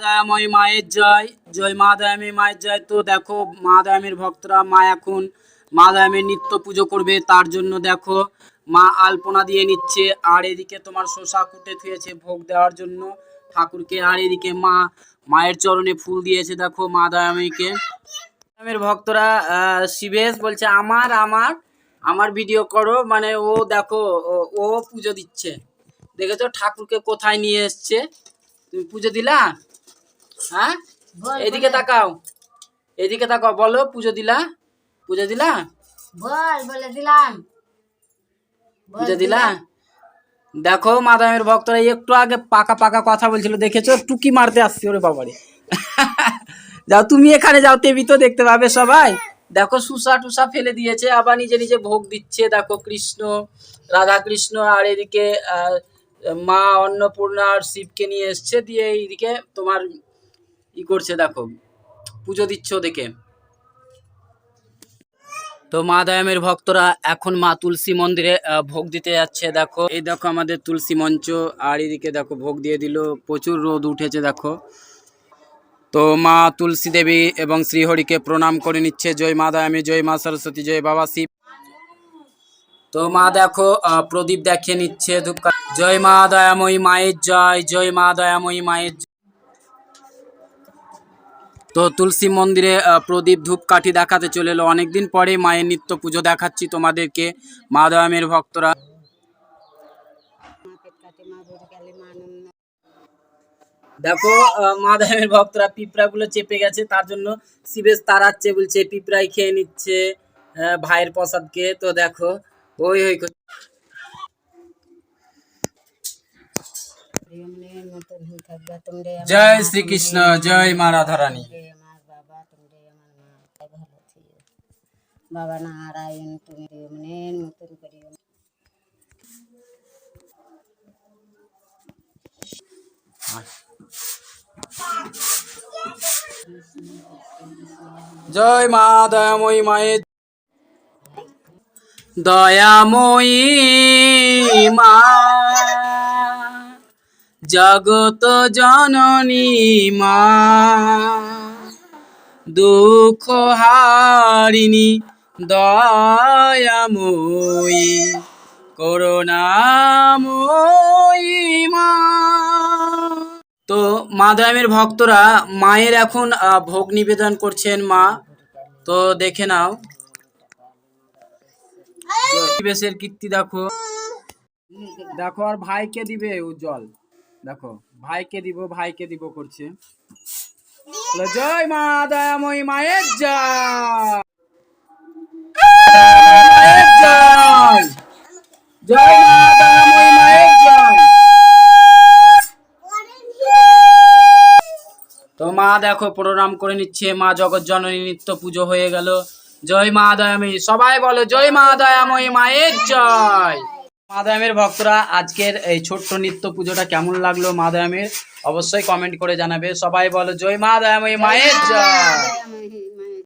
দয়াময়ী মায়ের জয় জয় মা দয়ামী মায়ের জয়। তো দেখো মা দয়ামীর ভক্তরা মা এখন মা দয়ামীর নিত্য পুজো করবে, তার জন্য দেখো, মা আলপনা দিয়ে নিচ্ছে। আর এদিকে তোমার শসা কুটে থুয়েছে ভোগ দেওয়ার জন্য ঠাকুরকে। আর এদিকে মা মায়ের চরণে ফুল দিয়েছে, দেখো মা দয়ামীকে দয়ামীর ভক্তরা শিবেশ বলছে, আমার আমার আমার ভিডিও করো। মানে ও দেখো ও পুজো দিচ্ছে। দেখেছ, ঠাকুরকে কোথায় নিয়ে এসছে? তুমি পুজো দিলা? হ্যাঁ? এদিকে তাকাও। এদিকে তাকাও বলো পুজো দিলা? পুজো দিলা? বল বলে দিলাম। পুজো দিলা। দেখো মাদামের ভক্তরা একটু আগে পাকা পাকা কথা বলছিল দেখেছ? টুকি মারতে আসছি ওরে বাবারে। যাও তুমি এখানে যাও তেবি তো দেখতে পাবে সবাই। দেখো সুসা টুসা ফেলে দিয়েছে আবার নিজে নিজে ভোগ দিচ্ছে। দেখো কৃষ্ণ রাধা কৃষ্ণ আর এদিকে মা অন্নপূর্ণা আর শিবকে নিয়ে এসছে দিয়ে এইদিকে তোমার ই করছে, দেখো, পুজো দিচ্ছে ওদেরকে তো মা দয়ামের ভক্তরা এখন মা তুলসী মন্দিরে ভোগ দিতে যাচ্ছে, দেখো। এই দেখো আমাদের তুলসী মঞ্চ, আর এদিকে দেখো ভোগ দিয়ে দিল, প্রচুর রোদ উঠেছে, দেখো। তো মা তুলসী দেবী এবং শ্রীহরিকে প্রণাম করে নিচ্ছে, জয় মা দয়ামী, জয় মা সরস্বতী, জয় বাবা শিব। তো মা দেখো প্রদীপ দেখিয়ে নিচ্ছে জয় মা দয়াময়ী মায়ের জয় জয় মা দয়াময়ী মায়ের। তো তুলসী মন্দিরে প্রদীপ ধূপকাঠি দেখাতে চলে এলো। অনেকদিন পরে মায়ের নিত্য পুজো দেখাচ্ছি তোমাদেরকে মা দয়ামের ভক্তরা। দেখো আহ, মা দয়ামের ভক্তরা পিঁপড়াগুলো চেপে গেছে তার জন্য শিবেশ তাড়াচ্ছে বলছে পিঁপড়াই খেয়ে নিচ্ছে ভাইয়ের প্রসাদকে। তো দেখো ওই ওই করছে। প্রিয়মনের মতন হয়ে থাকবে তোমরে আমার জয় শ্রীকৃষ্ণ, জয় মা রাধারানী। বাবা নারায়ণ তুমি প্রিয়মনের মতন জয় মা দয়াময়ী মায়ের। দয়াময়ী মা। জগত জননী মা। দুঃখ হারিণী, দয়াময়ী, করুণাময়ী মা। তো মা দয়ামের ভক্তরা মায়ের এখন ভোগ নিবেদন করছেন মা। তো দেখে নাও। বেশের কীর্তি দেখো। দেখো আর ভাইকে দিবে উজ্জ্বল দেখো, ভাইকে দিব ভাইকে দিব করছে। জয় মা দয়াময়ী মায়ের জয় জয় জয় মা দয়াময়ী মায়ের জয়। তো মা দেখো, প্রণাম করে নিচ্ছে। মা জগৎ জননী নিত্য পুজো হয়ে গেল। জয় মা দয়াময়ী। সবাই বলো, জয় মা দয়াময়ী মায়ের জয়। মা দয়ামের ভক্তরা, আজকের এই ছোট্ট নিত্য পুজোটা কেমন লাগল মাদায়ামের? অবশ্যই কমেন্ট করে জানাবে। সবাই বলো, জয় মা দয়াময়ী মায়ের জয়